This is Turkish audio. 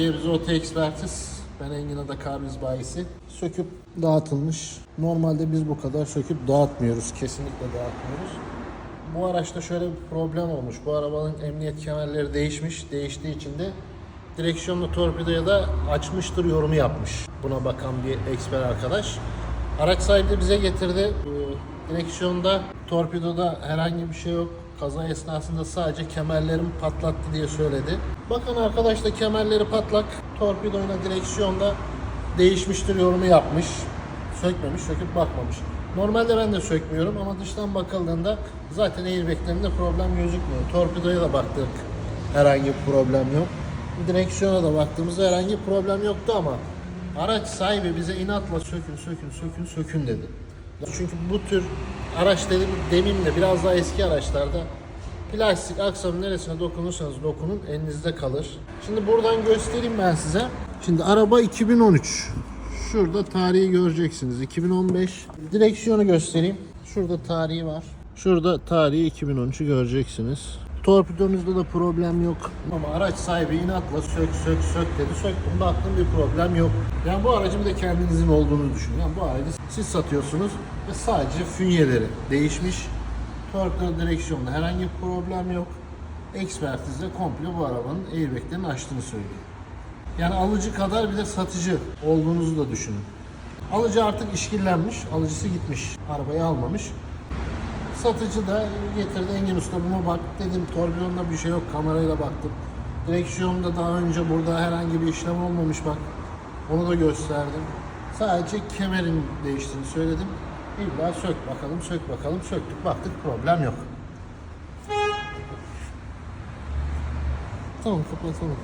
Gebze Oto Ekspertiz. Ben Engin Ada Karviz bayisi. Söküp dağıtılmış. Normalde biz bu kadar söküp dağıtmıyoruz. Kesinlikle dağıtmıyoruz. Bu araçta şöyle bir problem olmuş. Bu arabanın emniyet kemerleri değişmiş. Değiştiği için de direksiyonlu torpidoya da açmıştır yorumu yapmış. Buna bakan bir eksper arkadaş. Araç sahibi bize getirdi. Direksiyonda, torpidoda herhangi bir şey yok. Kaza esnasında sadece kemerlerim patlattı diye söyledi. Bakın arkadaş da kemerleri patlak. Torpidoyla direksiyonda değişmiştir yorumu yapmış. Sökmemiş, söküp bakmamış. Normalde ben de sökmüyorum ama dıştan bakıldığında zaten airbaglerinde problem gözükmüyor. Torpidoya da baktık. Herhangi bir problem yok. Direksiyona da baktığımızda herhangi bir problem yoktu ama araç sahibi bize inatla sökün, sökün, sökün, sökün dedi. Çünkü bu tür araç dedim demin de biraz daha eski araçlarda plastik aksamın neresine dokunursanız dokunun elinizde kalır. Şimdi buradan göstereyim ben size. Şimdi araba 2013. Şurada tarihi göreceksiniz. 2015. Direksiyonu göstereyim. Şurada tarihi var. Şurada tarihi 2013'ü göreceksiniz. Torpidonuzda da problem yok. Ama araç sahibi inatla sök sök sök dedi. Söktüm baktım bir problem yok. Yani bu aracın de kendinizin olduğunu düşünün. Yani bu aracı siz satıyorsunuz ve sadece fünyeleri değişmiş. Torpido direksiyonda herhangi bir problem yok. Ekspertizle komple bu arabanın airbaglerini açtığını söylüyor. Yani alıcı kadar bir de satıcı olduğunuzu da düşünün. Alıcı artık işkillenmiş, alıcısı gitmiş, arabayı almamış. Satıcı da getirdi Engin Usta buna bak dedim torpidonda bir şey yok kamerayla baktım. Direksiyonda daha önce burada herhangi bir işlem olmamış bak. Onu da gösterdim. Sadece kemerin değiştiğini söyledim. İlla sök bakalım sök bakalım söktük baktık problem yok. Tamam kapatalım.